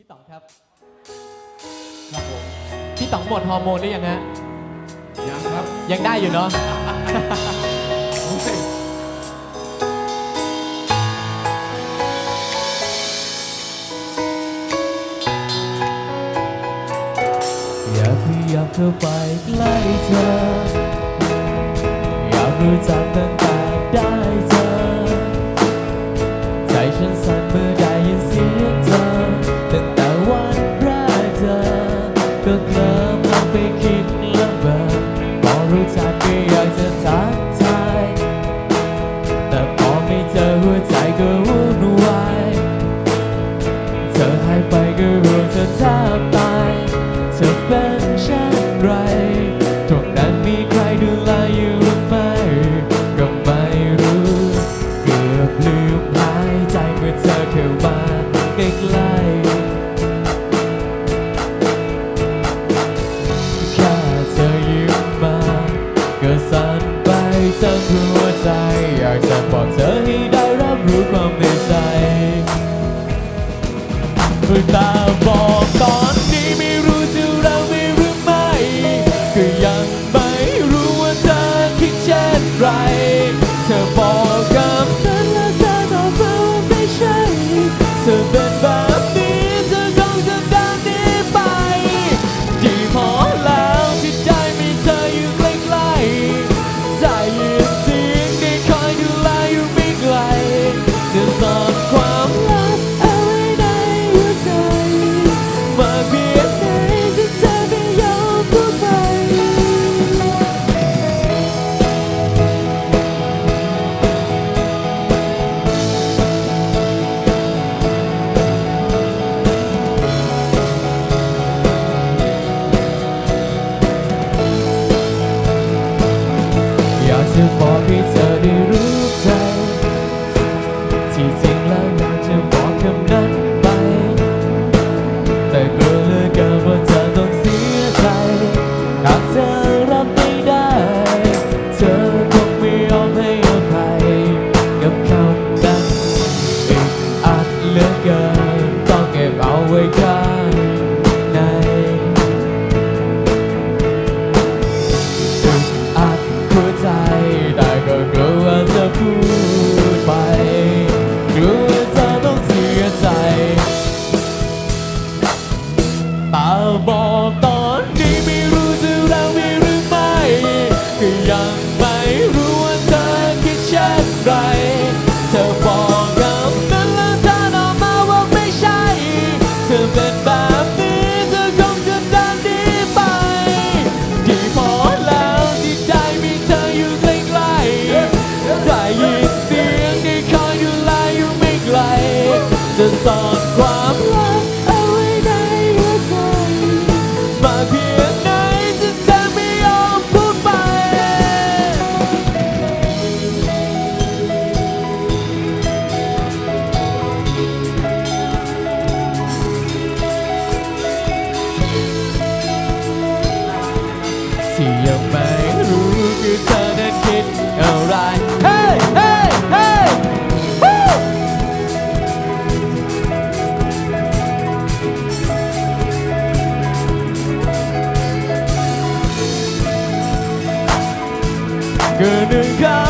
พี่ต๋องครับครับผมพี่ต๋องหมดฮอร์โมนหรือยังฮะยังครับยังได้อยู่เนาะ อยากขยับเข้าไปใกล้เธอ อยากรู้จักตั้งแต่ เช่นไรตรงนั้นมีใครดูแลอยู่หรือไม่ก็ไม่รู้ เกือบลืมหายใจเมื่อเธอเข้ามาใกล้ๆแค่เธอยิ้มมาก็สั่นไปทั้งหัวใจ อยากจะบอกเธอให้ได้รับรู้ความในใจแต่บอกตอน จะบอกให้เธอได้รู้ใจ ที่จริงแล้วอยากจะบอกคำนั้นไป แต่กลัว บอกตอนนี้ไม่รู้จะเราไม่หรือไม่ก็ยังไม่รู้ว่าเธอคิดเช่นไร เธอบอกกับฉันแล้วเธอตอบมาว่าไม่ใช่ เธอเป็นแบบนี้เธอคงจะเดินหนีไป ดีพอแล้วที่ใจมีเธออยู่ใกล้ๆได้ยินเสียงที่คอยดูแลอยู่ไม่ไกล จะซ่อนความ ก็หนึ่